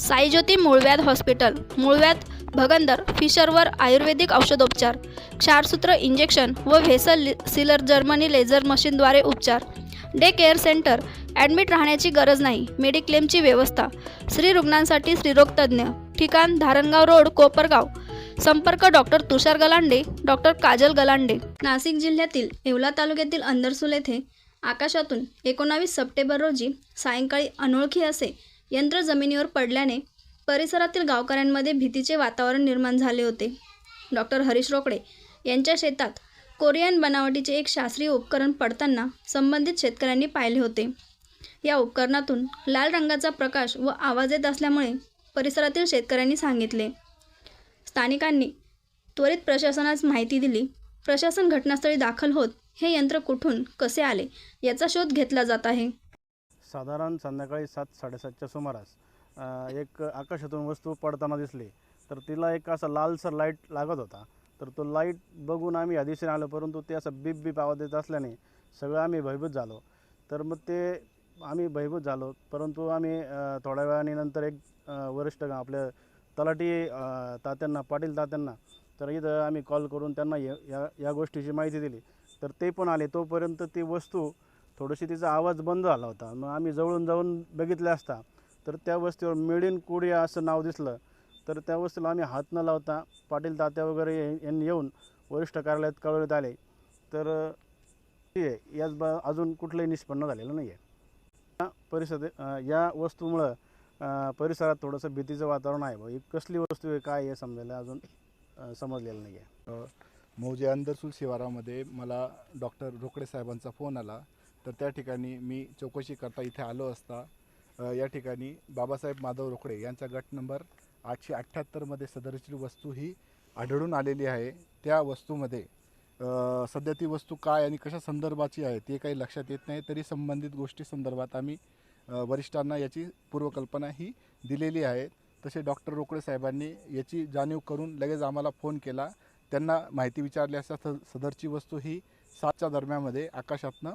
साईज्योती मूळव्याध हॉस्पिटल मूळव्याध भगंदर फिशरवर आयुर्वेदिक औषधोपचार क्षारसूत्र इंजेक्शन व व्हेसल सिलर जर्मनी लेझर मशीनद्वारे उपचार. डे केअर सेंटर ॲडमिट राहण्याची गरज नाही मेडिक्लेमची व्यवस्था. स्त्री रुग्णांसाठी स्त्रीरोगतज्ज्ञ ठिकाण धारणगाव रोड कोपरगाव. संपर्क डॉक्टर तुषार गलांडे डॉक्टर काजल गलांडे. नाशिक जिल्ह्यातील येवला तालुक्यातील अंदरसूल येथे आकाशातून एकोणावीस सप्टेंबर रोजी सायंकाळी अनोळखी असे यंत्र जमिनीवर पडल्याने परिसरातील गावकऱ्यांमध्ये भीतीचे वातावरण निर्माण झाले होते. डॉक्टर हरीश रोकडे यांच्या शेतात कोरियन बनावटीचे एक शास्त्रीय उपकरण पडताना संबंधित शेतकऱ्यांनी पाहिले होते. या उपकरणातून लाल रंगाचा प्रकाश व आवाज येत असल्यामुळे परिसरातील शेतकऱ्यांनी सांगितले. स्थानिकांनी त्वरित प्रशासनास माहिती दिली. प्रशासन घटनास्थळी दाखल होत हे यंत्र कुठून कसे आले याचा शोध घेतला जात आहे. साधारण संध्याकाळी सात साडेसातच्या सुमारास एक आकाशातून वस्तू पडताना दिसली. तर तिला एक असा लालसर लाइट लागत होता. तर तो लाइट बघून आम्ही या दिशेने आलो परंतु ते असं बीप बीप आवाज येत असल्याने सगळं आम्ही भयभूत झालो. तर मग ते आम्ही भयभूत झालो परंतु आम्ही थोड्या वेळाने नंतर एक वरिष्ठ आपल्या तलाठी तात्यांना पाटील तात्यांना तर इथं आम्ही कॉल करून त्यांना या या- या गोष्टीची माहिती दिली. तर ते पण आले. तोपर्यंत ती वस्तू थोडीशी तिचा आवाज बंद झाला होता. मग आम्ही जवळून जाऊन बघितले असता तर त्या वस्तीवर मेड कुडिया कोडिया असं नाव दिसलं. तर त्या वस्तीला आम्ही हात न लावता पाटील तात्या वगैरे यांनी येऊन वरिष्ठ कार्यालयात कळवण्यात आले. तर ठीक आहे याच बा अजून कुठलंही निष्पन्न झालेलं नाही आहे परिसर या वस्तूमुळं परिसरात थोडंसं भीतीचं वातावरण आहे बुवा. ही कसली वस्तू आहे काय आहे समजायला अजून समजलेलं नाही आहे मौजे अंदरसूल शिवारामध्ये मला डॉक्टर रोकडे साहेबांचा फोन आला. तर त्या ठिकाणी मी चौकशी करता इथे आलो असता या ठिकाणी बाबासाहेब माधव रोकडे यांचा गट नंबर आठशे अठ्ठ्याहत्तरमध्ये सदरची वस्तू ही आढळून आलेली आहे. त्या वस्तूमध्ये सध्या ती वस्तू काय आणि कशा संदर्भाची आहे ते काही लक्षात येत नाही. तरी संबंधित गोष्टी संदर्भात आम्ही वरिष्ठांना याची पूर्वकल्पना ही दिलेली आहे. तसे डॉक्टर रोकडे साहेबांनी याची जाणीव करून लगेच आम्हाला फोन केला. त्यांना माहिती विचारली असता सदरची वस्तू ही सातच्या दरम्यामध्ये आकाशातनं